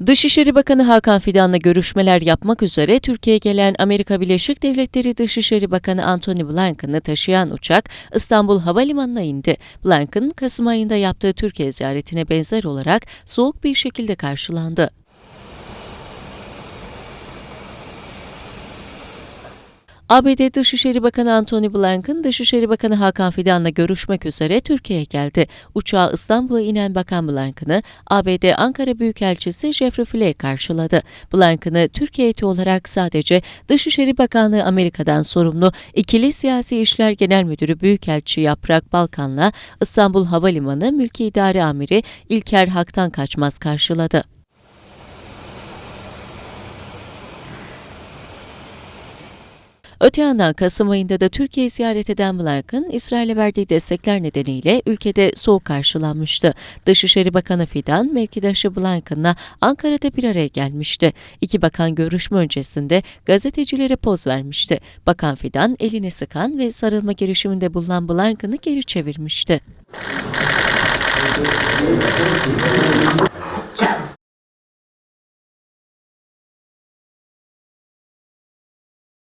Dışişleri Bakanı Hakan Fidan'la görüşmeler yapmak üzere Türkiye'ye gelen Amerika Birleşik Devletleri Dışişleri Bakanı Antony Blinken'ı taşıyan uçak İstanbul Havalimanı'na indi. Blinken, Kasım ayında yaptığı Türkiye ziyaretine benzer olarak soğuk bir şekilde karşılandı. ABD Dışişleri Bakanı Antony Blinken, Dışişleri Bakanı Hakan Fidan'la görüşmek üzere Türkiye'ye geldi. Uçağa İstanbul'a inen Bakan Blinken'ı ABD Ankara Büyükelçisi Jeffrey Flake karşıladı. Blinken'ı Türkiye heyeti olarak sadece Dışişleri Bakanlığı Amerika'dan sorumlu İkili Siyasi İşler Genel Müdürü Büyükelçi Yaprak Balkan'la İstanbul Havalimanı Mülki İdare Amiri İlker Hak'tan kaçmaz karşıladı. Öte yandan Kasım ayında da Türkiye'yi ziyaret eden Blinken, İsrail'e verdiği destekler nedeniyle ülkede soğuk karşılanmıştı. Dışişleri Bakanı Fidan, mevkidaşı Blinken'la Ankara'da bir araya gelmişti. İki bakan görüşme öncesinde gazetecilere poz vermişti. Bakan Fidan, elini sıkan ve sarılma girişiminde bulunan Blinken'ı geri çevirmişti.